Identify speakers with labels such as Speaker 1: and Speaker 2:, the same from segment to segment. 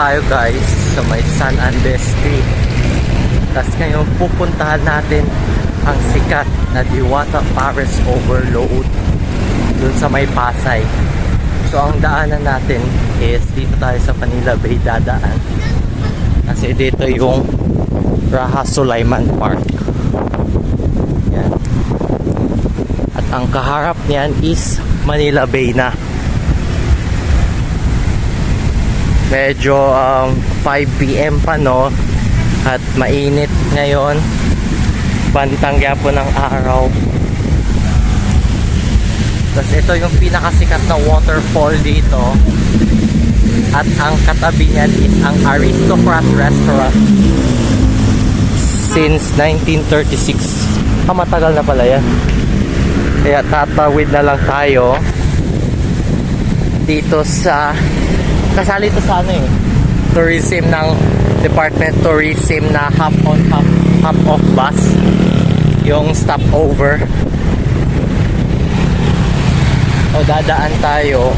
Speaker 1: Tayo guys sa may San Andres Street. Tapos ngayon pupuntahan natin ang sikat na Diwata Paris Overload dun sa may Pasay. So ang daanan natin is dito tayo sa Manila Bay dadaan. Kasi dito yung Raha Sulaiman Park. Yan. At ang kaharap niyan is Manila Bay na. Medyo um, 5 p.m. pa no at mainit ngayon. Bantang po ng araw. Tapos ito yung pinakasikat na waterfall dito. At ang katabi niyan is ang Aristocrat Restaurant. Since 1936. Ah, matagal na pala yan. Kaya tatawid na lang tayo dito sa kasali to sa ano eh. Tourism ng department tourism na half on half, half off bus. Yung stopover. O dadaan tayo.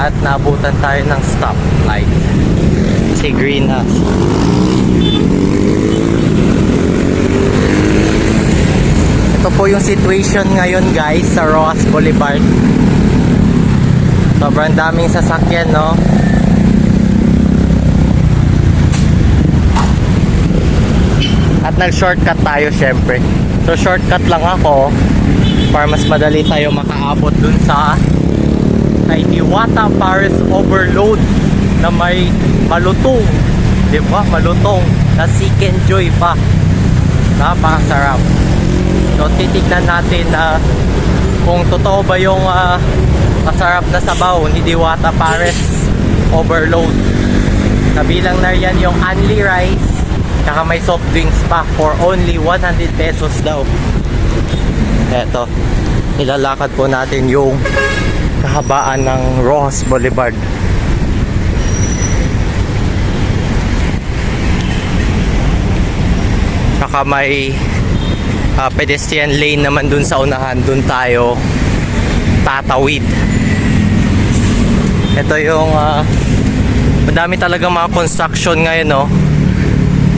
Speaker 1: At nabutan tayo ng stoplight. Si green na. Ito po yung situation ngayon guys sa Roas Boulevard sobrang daming sasakyan no? At nag shortcut tayo syempre. So shortcut lang ako para mas madali tayo makaabot dun sa kay Diwata Paris Overload na may malutong di ba? Malutong na seek and joy pa. Napakasarap. So titignan natin na kung totoo ba yung ah, masarap na sabaw ni Diwata Paris Overload kabilang na yan yung only rice Tsaka may soft drinks pa for only 100 pesos daw. Eto, nilalakad po natin yung kahabaan ng Rojas Boulevard. Tsaka may ah, pedestrian lane naman dun sa unahan. Dun tayo tatawid. Ito yung ah, madami talaga mga construction ngayon, no?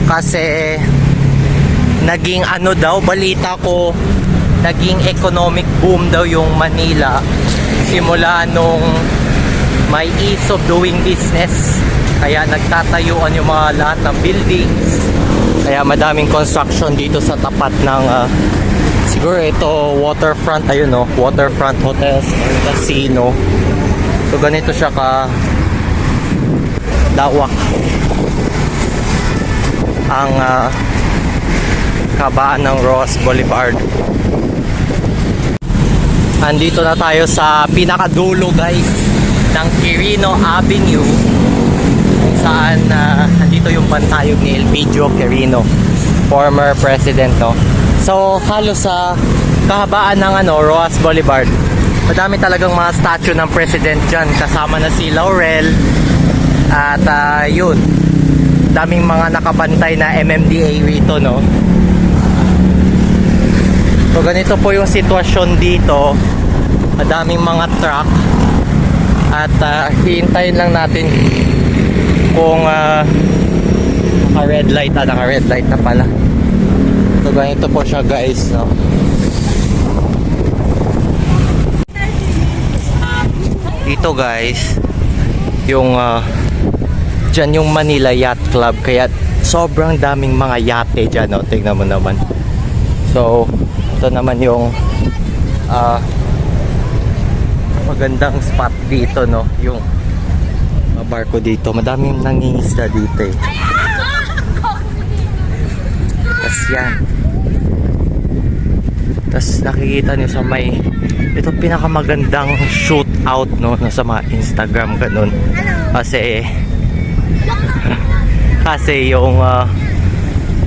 Speaker 1: kasi naging ano daw balita ko naging economic boom daw yung Manila simula nung may ease of doing business kaya nagtatayuan yung mga lahat ng buildings kaya madaming construction dito sa tapat ng ah, siguro ito waterfront ayun no? Waterfront hotels and casino. So ganito siya ka lawak ang ah, kabaan ng Ross Boulevard. Andito na tayo sa pinakadulo guys ng Quirino Avenue kung saan ah, andito yung pantayog ni Elpidio Quirino former president no so halos sa kahabaan ng ano Roas Boulevard madami talagang mga statue ng president dyan. Kasama na si Laurel at ah, yun. Daming mga nakabantay na MMDA rito no? So ganito po yung sitwasyon dito. Madaming mga truck. At uh, hihintayin lang natin kung uh, naka red light ah naka red light na pala ganito po siya guys no? Dito guys yung uh, dyan yung Manila Yacht Club. Kaya sobrang daming mga yate dyan no? tingnan mo naman. So ito naman yung ah, magandang spot dito no? Yung mga barko dito. Madaming nangingisda dito eh. Tas yan tas nakikita nyo sa may ito pinakamagandang shoot out no sa mga Instagram ganun. Kasi kasi yung ah,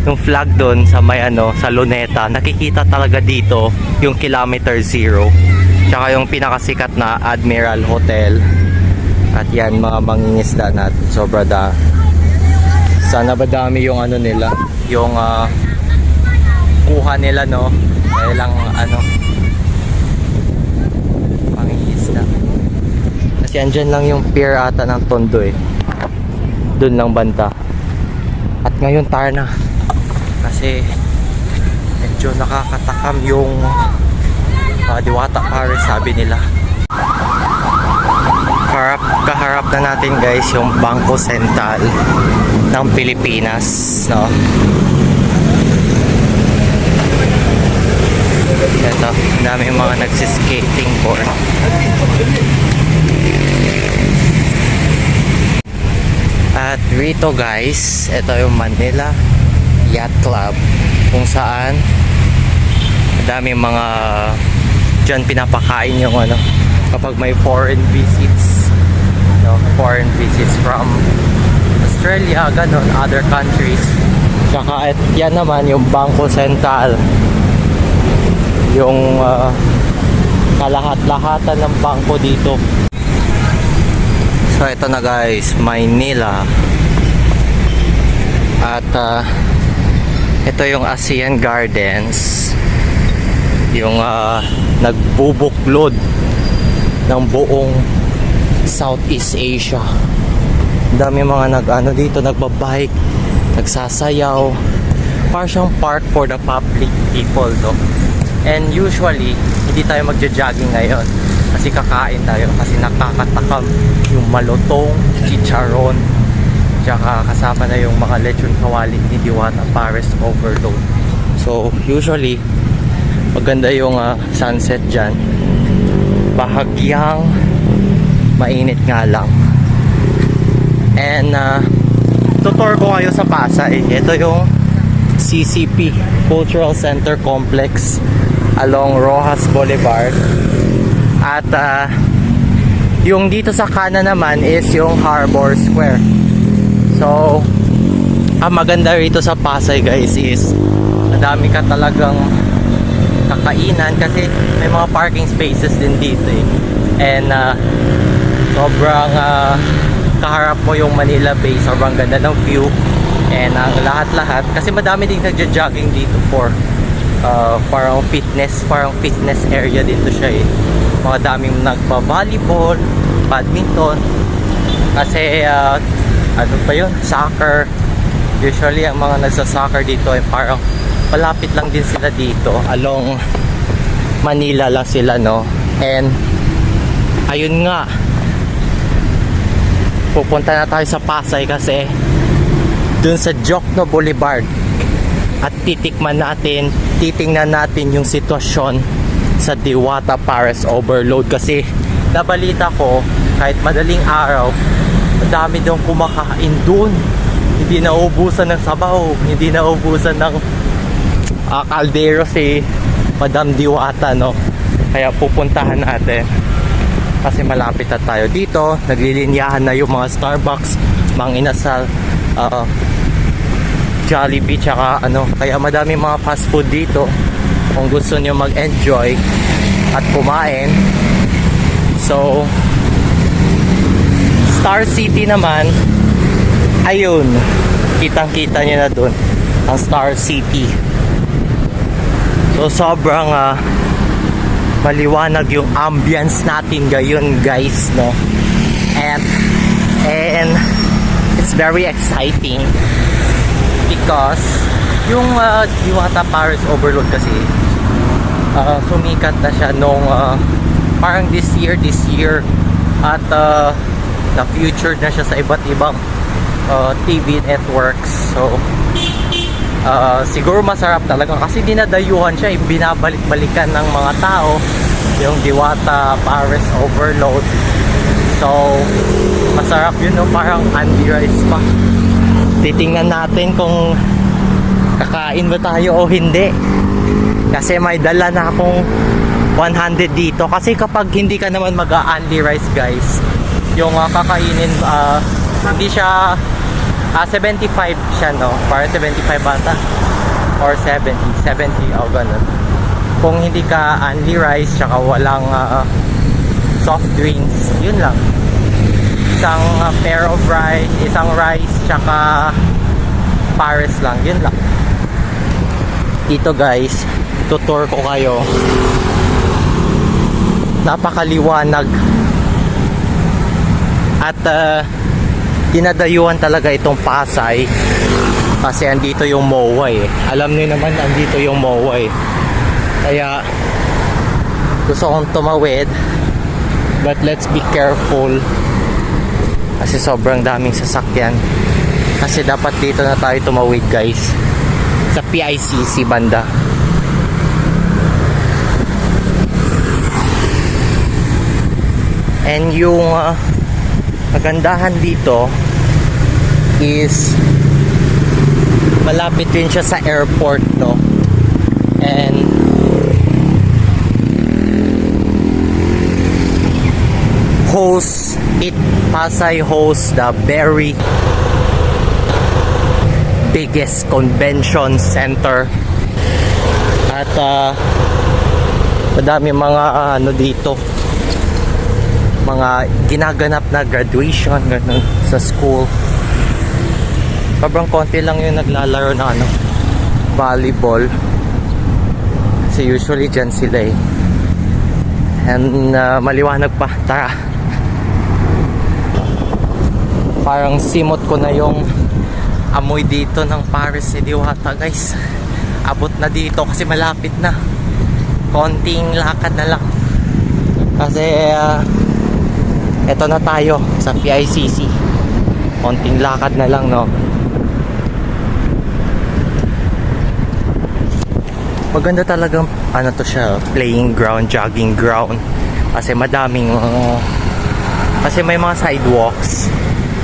Speaker 1: yung flag doon sa may ano sa Luneta nakikita talaga dito yung kilometer zero. Tsaka yung pinakasikat na Admiral Hotel. At yan mga mangingisda natin sobra da. Sana ba dami yung ano nila yung ah, kuha nila no kaya lang ano pangingisda Kasi andyan lang yung pier ata ng Tondo eh. Doon lang banda. At ngayon tar na. Kasi medyo nakakatakam yung uh, Diwata Paris sabi nila. Harap, kaharap na natin guys yung Bangko Sentral ng Pilipinas. No? Ito, dami yung mga nagsiskating board. At rito guys, ito yung Manila Yacht Club kung saan dami mga dyan pinapakain yung ano kapag may foreign visits. No, foreign visits from Australia, ganon, other countries. Tsaka at yan naman yung Bangko Sentral yung ah, kalahat-lahatan ng bangko dito So ito na guys, Maynila. At ah, ito yung ASEAN Gardens. Yung ah, nagbubuklod ng buong Southeast Asia. Dami mga nag ano dito, nagbabike, nagsasayaw. Parang park for the public people no. And usually, hindi tayo magja-jogging ngayon. Kasi kakain tayo. Kasi nakakatakam yung malutong, chicharon. Tsaka kasama na yung mga lechon kawali ni Diwata Paris Overload. So usually maganda yung ah, sunset dyan. Bahagyang mainit nga lang. And uh, tutor ko kayo sa Pasay. Ito yung CCP Cultural Center Complex along Rojas Boulevard at ah, yung dito sa kanan naman is yung Harbor Square. So, ang maganda rito sa Pasay guys is madami ka talagang kakainan kasi may mga parking spaces din dito eh. And ah, sobrang ah, kaharap mo yung Manila Bay. Sobrang ganda ng view. And ang lahat-lahat kasi madami din nagja-jogging dito for uh, parang fitness, parang fitness area dito siya eh. Mga daming nagpa-volleyball, badminton, kasi uh, ano pa yun, soccer. Usually ang mga nagsa-soccer dito ay parang malapit lang din sila dito along Manila lang sila no. And ayun nga, pupunta na tayo sa Pasay kasi dun sa Jokno Boulevard. At titikman natin, titingnan natin yung sitwasyon sa Diwata Paris Overload. Kasi nabalita ko kahit madaling araw madami daw kumakain dun. Hindi naubusan ng sabaw hindi naubusan ng uh, kaldero si Madam Diwata no? Kaya pupuntahan natin. Kasi malapit na tayo dito. Naglilinyahan na yung mga Starbucks mga inasal uh, Jollibee tsaka ano kaya madami mga fast food dito. Kung gusto nyo mag-enjoy at kumain. So Star City naman. Ayun kitang kita nyo na dun ang Star City. So sobrang ah, maliwanag yung ambience natin ngayon guys no? And and it's very exciting because yung uh, Diwata Paris Overload kasi uh, sumikat na siya nung uh, parang this year this year at uh, na future na siya sa iba't ibang uh, TV networks. So uh, siguro masarap talaga kasi dinadayuhan siya eh, binabalik-balikan ng mga tao yung Diwata Paris Overload so masarap yun no? Parang Andy Rice pa. Titingnan natin kung kakain ba tayo o hindi. Kasi may dala na akong 100 dito. Kasi kapag hindi ka naman mag Andy Rice guys yung uh, kakainin uh, hindi siya ah 75 siya no? Para 75 bata or 70 70 o ganun. Kung hindi ka only rice tsaka walang ah, soft drinks yun lang isang ah, pair of rice isang rice tsaka pares lang. Yun lang. Dito guys tutor ko kayo. Napakaliwanag. At uh, dinadayuhan talaga itong Pasay. Kasi andito yung MOA eh. Alam niyo naman andito yung MOA eh. Kaya gusto kong tumawid. But let's be careful kasi sobrang daming sasakyan. Kasi dapat dito na tayo tumawid guys. Sa PICC banda. And yung uh, kagandahan dito is malapit din siya sa airport no? And hosts it Pasay hosts the very biggest convention center. At uh, madami mga uh, ano dito. Mga ginaganap na graduation ganun, sa school. Sobrang konti lang yung naglalaro na ano volleyball. Kasi usually dyan sila eh. And uh, maliwanag pa. Tara parang simot ko na yung amoy dito ng Paris Sidiwata guys. Abot na dito kasi malapit na. Konting lakad na lang. Kasi uh, eto na tayo sa PICC konting lakad na lang no? Maganda talagang ano to siya playing ground jogging ground. Kasi madaming mga kasi may mga sidewalks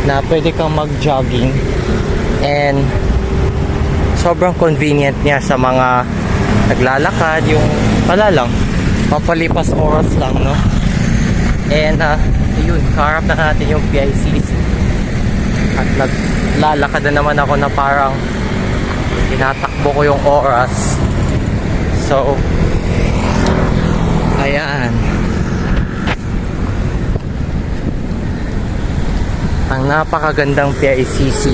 Speaker 1: na pwede kang mag jogging and sobrang convenient niya sa mga naglalakad yung wala lang. Papalipas oras lang no? And uh, yun kaharap na natin yung PICC at naglalakad na naman ako na parang tinatakbo ko yung oras. So ayan ang napakagandang PICC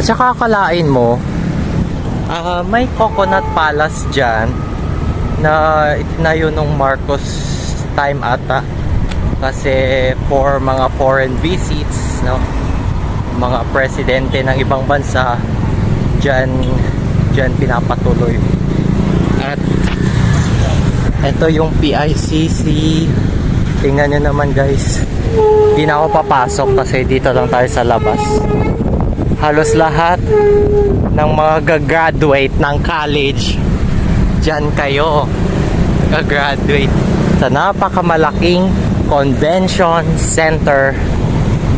Speaker 1: at saka akalain mo ah, may coconut palace dyan na itinayo nung Marcos time ata. Kasi for mga foreign visits no? Mga presidente ng ibang bansa dyan dyan pinapatuloy. At ito yung PICC tingnan nyo naman guys. Hindi na ako papasok kasi dito lang tayo sa labas. Halos lahat ng mga gagraduate ng college dyan kayo gagraduate. Sa napakamalaking convention center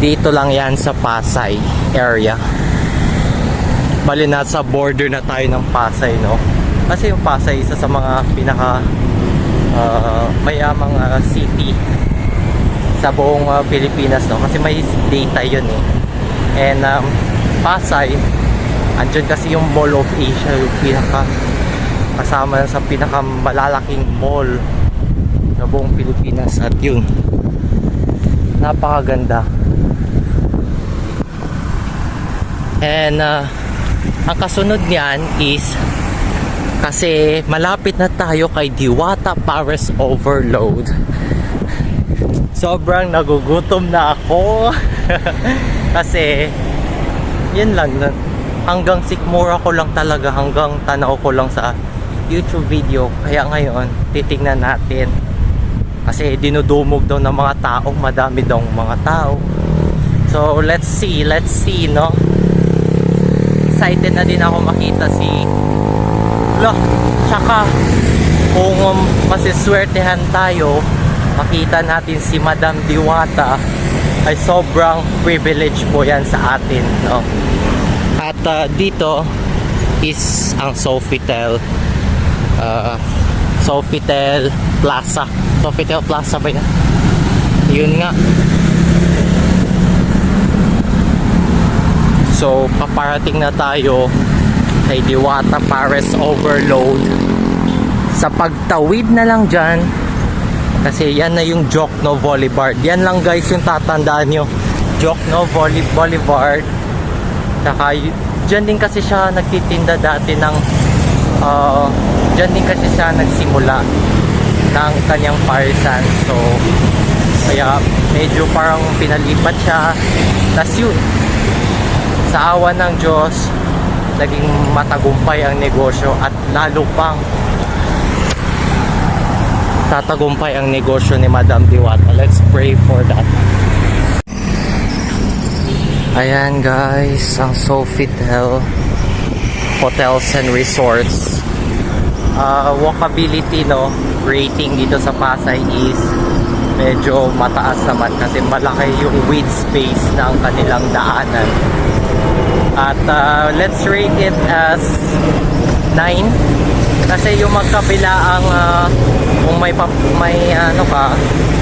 Speaker 1: dito lang yan sa Pasay area. Bali na sa border na tayo ng Pasay no? Kasi yung Pasay isa sa mga pinaka uh, mayamang uh, city sa buong uh, Pilipinas no? Kasi may data yun eh. And um, Pasay andyan kasi yung Mall of Asia yung pinaka kasama sa pinakamalalaking mall sa buong Pilipinas. At yun napakaganda. And uh, ang kasunod niyan is kasi malapit na tayo kay Diwata Paris Overload. Sobrang nagugutom na ako. Kasi yun lang. Na hanggang sikmura ko lang talaga. Hanggang tanaw ko lang sa YouTube video. Kaya ngayon titingnan natin. Kasi dinudumog daw ng mga tao. Madami daw mga tao. So let's see. Let's see no? Excited na din ako makita si lo tsaka kung um, masiswertehan tayo makita natin si Madam Diwata. Ay sobrang privilege po yan sa atin no? At uh, dito is ang Sofitel. Uh, Sofitel Plaza. Sofitel Plaza ba yan? yun nga. So paparating na tayo kay Diwata Paris Overload sa pagtawid na lang dyan kasi yan na yung Jokno Boulevard yan lang guys yung tatandaan nyo Jokno Boulevard saka dyan din kasi siya nagtitinda dati ng uh, dyan din kasi siya nagsimula ng kanyang parisan. So, kaya medyo parang pinalipat siya. Tapos yun, sa awa ng Diyos, naging matagumpay ang negosyo at lalo pang tatagumpay ang negosyo ni Madam Diwata. Let's pray for that. Ayan guys, ang Sofitel Hotels and Resorts. Uh, walkability no, rating dito sa Pasay is medyo mataas naman kasi malaki yung width space ng kanilang daanan. At uh, let's rate it as 9 kasi yung magkabila ang uh, kung may pa, may ano ka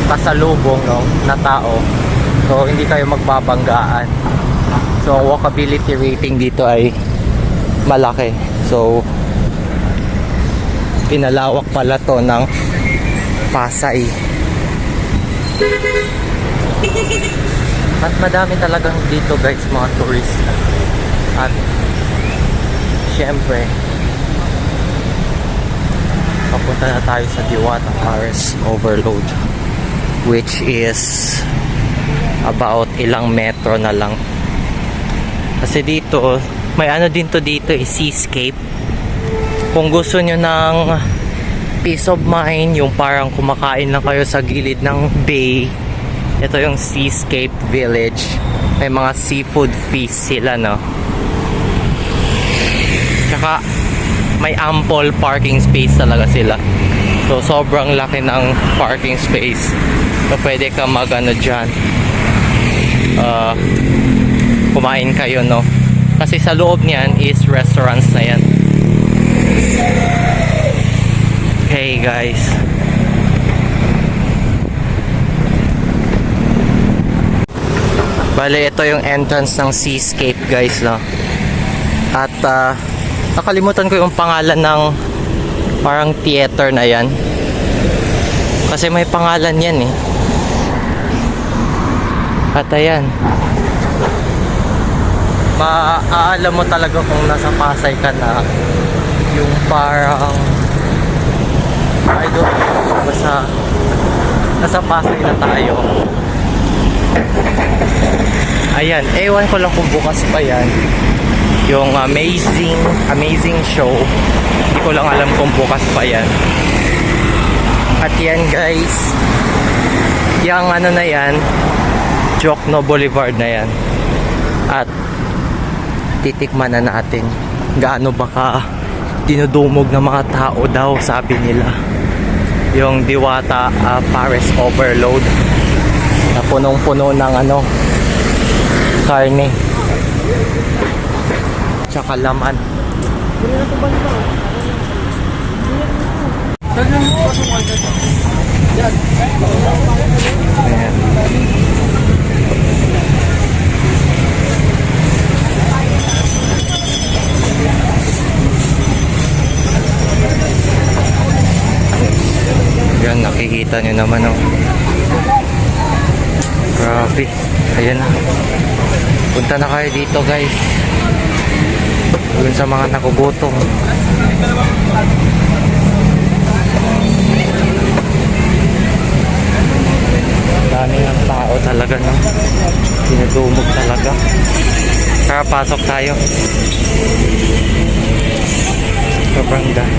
Speaker 1: kasalubong no na tao. So hindi kayo magbabanggaan. So walkability rating dito ay malaki. So pinalawak pala to ng Pasay. At madami talagang dito guys mga turista at syempre papunta na tayo sa Diwata Paris Overload which is about ilang metro na lang. Kasi dito may ano din to dito is seascape. Kung gusto nyo ng peace of mind yung parang kumakain lang kayo sa gilid ng bay ito yung seascape village. May mga seafood feast sila no tsaka may ample parking space talaga sila. So, sobrang laki ng parking space. So, pwede ka mag ano dyan. Uh, kumain kayo, no? Kasi sa loob niyan is restaurants na yan. Hey guys. Bale, ito yung entrance ng Seascape guys, no? At uh, nakalimutan ko yung pangalan ng parang theater na yan. Kasi may pangalan yan eh. At ayan. Maaalam mo talaga kung nasa Pasay ka na. Yung parang I don't know basta nasa Pasay na tayo. Ayan ewan ko lang kung bukas pa yan yung amazing amazing show. Hindi ko lang alam kung bukas pa yan. At yan guys. Yung ano na yan Jokno Boulevard na yan. At titikman na natin gaano baka dinudumog ng mga tao daw sabi nila. Yung Diwata uh, Paris Overload. Na punong-puno ng ano karne tsaka laman. Ayan. Yan, nakikita nyo naman oh. Grabe. Ayan na. Punta na kayo dito guys. Yun sa mga nakugutom. Dami ng tao talaga no. Dinudumog talaga. Tara, pasok tayo. Sobrang dami.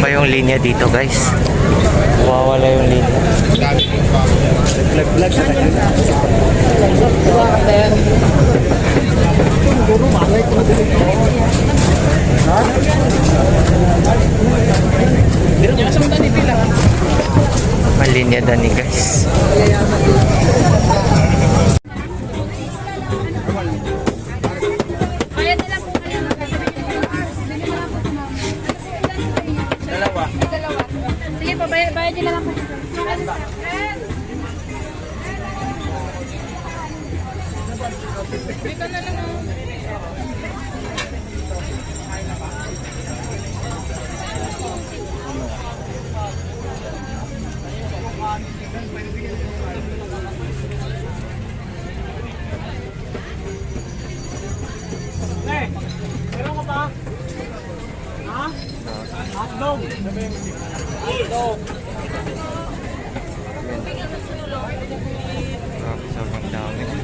Speaker 1: Pa yung linya dito guys.
Speaker 2: po, bayad din lang po.
Speaker 3: Dito na lang oh.
Speaker 1: Hey, meron ka pa? Hotdog. Hotdog. Grabe sobrang dami.